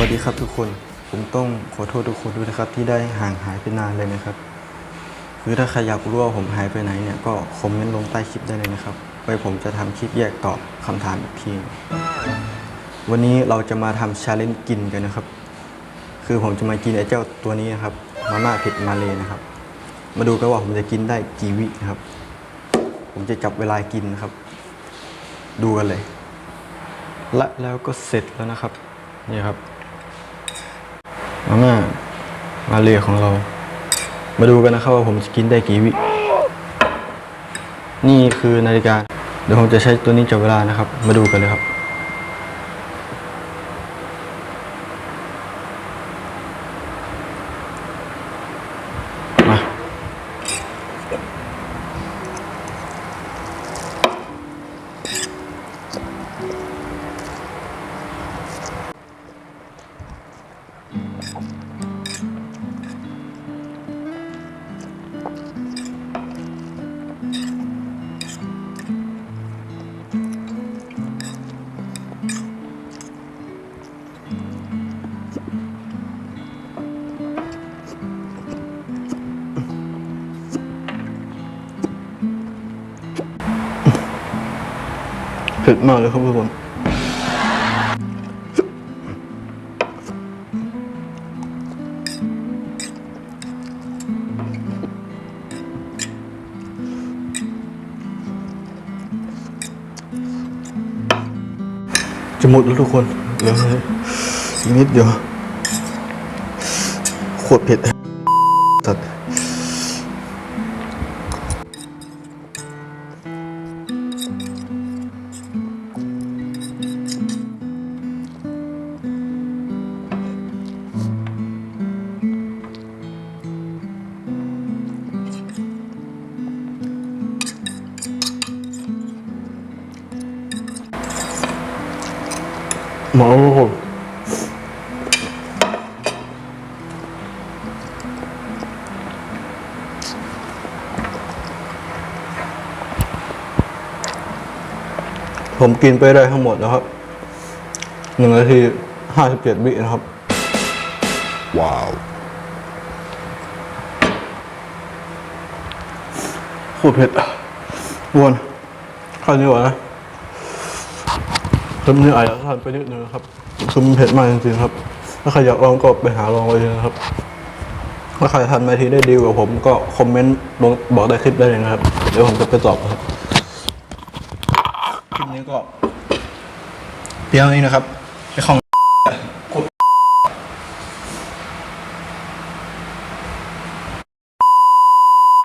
วัสดีครับทุกคน ผมต้องขอโทษทุกคนด้วยนะครับ ที่ได้ห่างหายไปนานเลยนะครับ คือถ้าใครอยากรู้ว่าผมหายไปไหนเนี่ยก็คอมเมนต์ลงใต้คลิปได้เลยนะครับ ไว้ผมจะทำคลิปแยกตอบคำถามอีกที วันนี้เราจะมาทำชาเลนจ์กินกันนะครับ คือผมจะมากินไอ้เจ้าตัวนี้นะครับ มาม่าเผ็ดมาเลยนะครับ มาดูกันว่าผมจะกินได้กี่วินะครับ ผมจะจับเวลากินนะครับ ดูกันเลย และแล้วก็เสร็จแล้วนะครับ นี่ครับ มาม่ามาเรียของเรา มาดูกันนะครับว่าผมจะกินได้กี่วิ นี่คือนาฬิกา เดี๋ยวผมจะใช้ตัวนี้จับเวลานะครับ มาดูกันเลยครับ เผ็ดมากเลยครับทุกคน จะหมดแล้วทุกคนเหลืออีกนิดเดียว ขวดเผ็ดสัตว์ หมอผมผมกินไปได้ทั้งหมดนะครับหนึ่งนาทีห้าสิบเจ็ดวินะครับ ว้าวโคตรเผ็ดวนข้าวนี้ก่อนนะ เพิ่มเนื้อไอ้ทานไปนิดนึงนะครับ คือมันเผ็ดมากจริงๆครับ ถ้าใครอยากลองก็ไปหาลองไปเลยนะครับ ถ้าใครทานไมทีได้ดีกว่าผมก็คอมเมนต์บอกบอกได้คลิปได้เลยนะครับ เดี๋ยวผมจะไปตอบนะครับคลิปนี้ก็เพียงเท่านี้นะครับไปของ